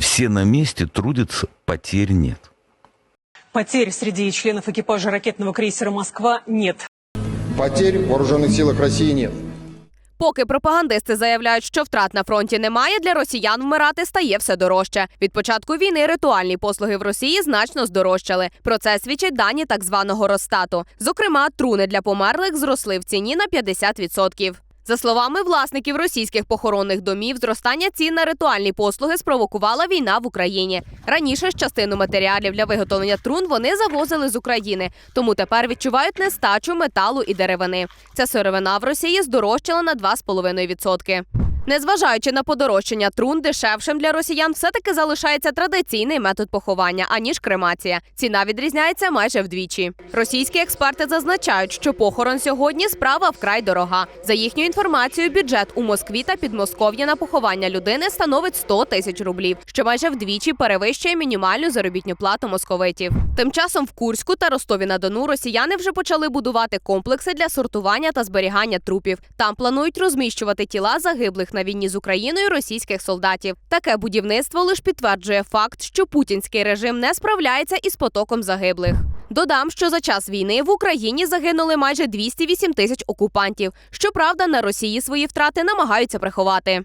Все на месте трудятся, потерь нет. Потерь среди членов экипажа ракетного крейсера «Москва» нет. Потерь в вооруженных силах России нет. Поки пропагандисти заявляють, що втрат на фронті немає, для росіян вмирати стає все дорожче. Від початку війни ритуальні послуги в Росії значно здорожчали. Про це свідчать дані так званого Росстату. Зокрема, труни для померлих зросли в ціні на 50%. За словами власників російських похоронних домів, зростання цін на ритуальні послуги спровокувала війна в Україні. Раніше ж частину матеріалів для виготовлення трун вони завозили з України, тому тепер відчувають нестачу металу і деревини. Ця сировина в Росії здорожчала на 2,5%. Незважаючи на подорожчання трун, дешевшим для росіян все-таки залишається традиційний метод поховання, аніж кремація. Ціна відрізняється майже вдвічі. Російські експерти зазначають, що похорон сьогодні справа вкрай дорога. За їхньою інформацією, бюджет у Москві та Підмосков'я на поховання людини становить 100 тисяч рублів, що майже вдвічі перевищує мінімальну заробітну плату московитів. Тим часом в Курську та Ростові на Дону росіяни вже почали будувати комплекси для сортування та зберігання трупів. Там планують розміщувати тіла на війні з Україною російських солдатів. Таке будівництво лише підтверджує факт, що путінський режим не справляється із потоком загиблих. Додам, що за час війни в Україні загинули майже 208 тисяч окупантів. Щоправда, на Росії свої втрати намагаються приховати.